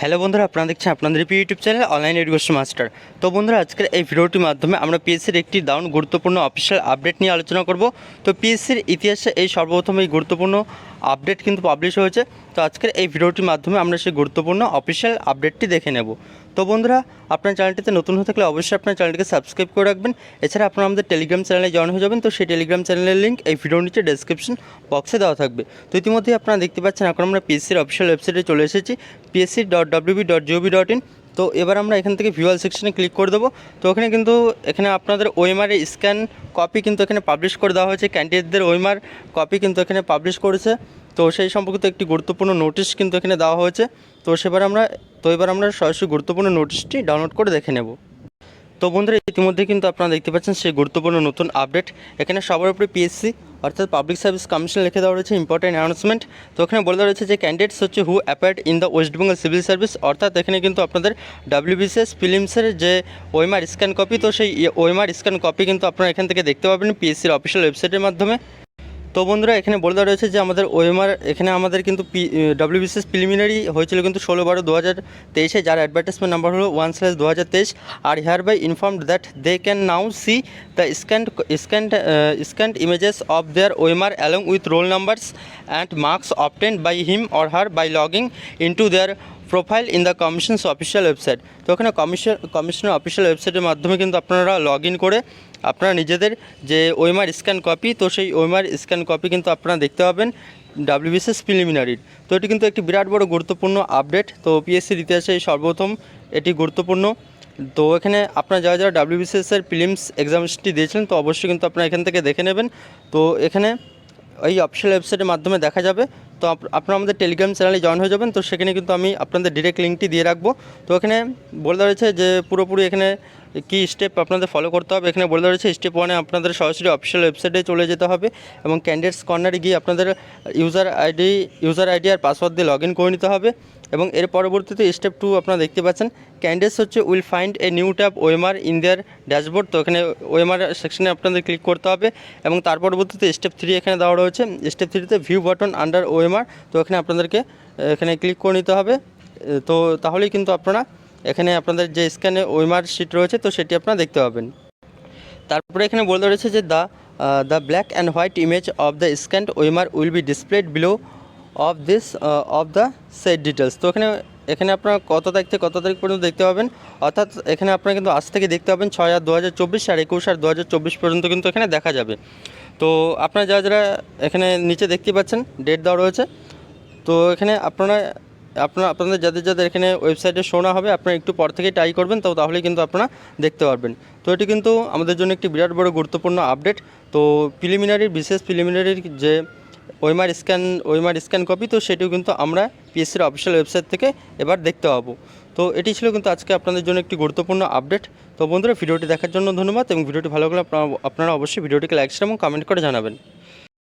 Hello বন্ধুরা, আপনারা দেখছেন আপনাদের প্রিয় YouTube channel online education master তো বন্ধুরা, আজকের এই ভিডিওটির মাধ্যমে আমরা পিএসসির একটি দারুণ গুরুত্বপূর্ণ অফিসিয়াল আপডেট নিয়ে আলোচনা করব। তো পিএসসির ইতিহাসে এই সর্বপ্রথম এই গুরুত্বপূর্ণ আপডেট কিন্তু পাবলিশ হয়েছে। তো আজকের এই ভিডিওটির মাধ্যমে আমরা সেই গুরুত্বপূর্ণ অফিসিয়াল আপডেটটি দেখে নেব। তো বন্ধুরা, আপনার চ্যানেলটিতে নতুন হয়ে থাকলে অবশ্যই আপনার চ্যানেলটিকে সাবস্ক্রাইব করে রাখবেন। এছাড়া আপনারা আমাদের টেলিগ্রাম চ্যানেলে জয়েন হয়ে যাবেন, তো সেই টেলিগ্রাম চ্যানেলের লিঙ্ক এই ভিডিওর নিচে ডেসক্রিপশন বক্সে দেওয়া থাকবে। তো ইতিমধ্যেই আপনারা দেখতে পাচ্ছেন, এখন আমরা পিএসসির অফিসিয়াল ওয়েবসাইটে চলে এসেছি PSC dot WB dot GOB dot in তো এবার আমরা এখান থেকে ভিউয়াল সেকশনে ক্লিক করে দেবো। তো ওখানে কিন্তু এখানে আপনাদের ওএমআর স্ক্যান কপি কিন্তু এখানে পাবলিশ করে দেওয়া হয়েছে। ক্যান্ডিডেটদের ওএমআর কপি কিন্তু এখানে পাবলিশ করেছে। তো সেই সম্পর্কিত একটি গুরুত্বপূর্ণ নোটিশ কিন্তু এখানে দেওয়া হয়েছে। তো সেবার আমরা, তো এবার আমরা সরাসরি গুরুত্বপূর্ণ নোটিশটি ডাউনলোড করে দেখে নেব। তো বন্ধুরা, ইতিমধ্যে কিন্তু আপনারা দেখতে পাচ্ছেন সেই গুরুত্বপূর্ণ নতুন আপডেট এখানে সবার উপরে পিএসসি অর্থাৎ পাবলিক সার্ভিস কমিশন লিখে দেওয়া রয়েছে ইম্পর্টেন্ট অ্যানাউন্সমেন্ট তো এখানে বলে দেওয়া রয়েছে যে ক্যান্ডিডেটস হচ্ছে who appeared in the West Bengal civil service অর্থাৎ এখানে কিন্তু আপনাদের ডাব্লিউবিসিএস ফিলিমসের যে ওয়েমার স্ক্যান কপি তো সেই ওয়েমার স্ক্যান কপি কিন্তু আপনারা এখান থেকে দেখতে পাবেন পিএসসির অফিসিয়াল ওয়েবসাইটের মাধ্যমে। তো বন্ধুরা, এখানে বলে দেওয়া রয়েছে যে আমাদের ওএমআর এখানে আমাদের কিন্তু পি ডাব্লিউবিসিএস প্রিলিমিনারি হয়েছিল কিন্তু ষোলো বারো দু হাজার তেইশে, যার অ্যাডভার্টাইজমেন্ট নাম্বার হলো ওয়ান স্ল্যাশ দু হাজার তেইশ। আর hereby informed that they can now see the scanned scanned scanned images of their OMR along with roll numbers and marks obtained by him or her by logging into their profile in the commission's official website তো ওখানে commission কমিশনের official ওয়েবসাইটের মাধ্যমে কিন্তু আপনারা log in করে আপনারা নিজেদের যে ওয়েমার স্ক্যান কপি তো সেই ওয়েমার স্ক্যান কপি কিন্তু আপনারা দেখতে পাবেন ডাব্লিউবিসিএস প্রিলিমিনারির তো এটি কিন্তু একটি বিরাট বড় গুরুত্বপূর্ণ আপডেট তো পিএসসির ইতিহাসে সর্বপ্রথম, এটি গুরুত্বপূর্ণ। তো এখানে আপনারা যারা যারা ডাব্লিউবিসিএস এর প্রিলিমস এক্সামিনেশনটি দিয়েছিলেন, তো অবশ্যই কিন্তু আপনারা এখান থেকে দেখে নেবেন। তো এখানে এই অফিসিয়াল ওয়েবসাইটের মাধ্যমে দেখা যাবে। তো আপ- আপনারা আমাদের টেলিগ্রাম চ্যানেলে জয়েন হয়ে যাবেন। তো সেখানে কিন্তু আমি আপনাদের ডিরেক্ট লিঙ্কটি দিয়ে রাখব। তো এখানে বলে দেওয়া রয়েছে যে, পুরোপুরি এখানে কী স্টেপ আপনাদের ফলো করতে হবে। এখানে বলে দেওয়া রয়েছে স্টেপ ওয়ানে আপনাদের সরাসরি অফিসিয়াল ওয়েবসাইটে চলে যেতে হবে এবং ক্যান্ডিডেটস কর্নারে গিয়ে আপনাদের ইউজার আইডি ইউজার আইডি আর পাসওয়ার্ড দিয়ে লগ ইন করে নিতে হবে এবং এর পরবর্তীতে স্টেপ টু আপনারা দেখতে পাচ্ছেন। ক্যান্ডিডেটস হচ্ছে will find a new tab OMR in their dashboard তো এখানে ওএমআর সেকশনে আপনাদের ক্লিক করতে হবে এবং তার পরবর্তীতে স্টেপ থ্রি এখানে দেওয়া রয়েছে। স্টেপ থ্রিতে ভিউ বাটন আন্ডার ওএমআর তো এখানে আপনাদেরকে, এখানে ক্লিক করে নিতে হবে। তো তাহলেই কিন্তু আপনারা এখানে আপনাদের যে স্ক্যানে ওএমআর শিট রয়েছে, তো সেটি আপনারা দেখতে পাবেন। তারপরে এখানে বলে দেওয়া রয়েছে যে the the black and white image of the scanned OMR will be displayed below of this of the set details তো এখানে এখানে আপনারা কত তারিখ থেকে কত তারিখ পর্যন্ত দেখতে পাবেন? অর্থাৎ এখানে আপনারা কিন্তু আজ থেকে দেখতে পাবেন ছয় আর দু হাজার চব্বিশ আর একুশ আর দু হাজার চব্বিশ পর্যন্ত কিন্তু এখানে দেখা যাবে। তো আপনারা যারা যারা এখানে নিচে দেখতে পাচ্ছেন ডেট দেওয়া রয়েছে, তো এখানে আপনারা আপনারা, আপনাদের যাদের যাদের এখানে ওয়েবসাইটে শোনা হবে, আপনারা একটু পর থেকে ট্রাই করবেন, তো তাহলে কিন্তু আপনারা দেখতে পারবেন। তো এটি কিন্তু আমাদের জন্য একটি বিরাট বড় গুরুত্বপূর্ণ আপডেট তো প্রিলিমিনারির বিশেষ প্রিলিমিনারির যে ওয়েমার স্ক্যান ওয়েমার স্ক্যান কপি তো সেটিও কিন্তু আমরা পিএসসির অফিসিয়াল ওয়েবসাইট থেকে এবার দেখতে পাবো। তো এটি ছিল কিন্তু আজকে আপনাদের জন্য একটি গুরুত্বপূর্ণ আপডেট তো বন্ধুরা, ভিডিওটি দেখার জন্য ধন্যবাদ এবং ভিডিওটি ভালো লাগলে আপনারা অবশ্যই ভিডিওটিকে লাইক এবং কমেন্ট করে জানাবেন।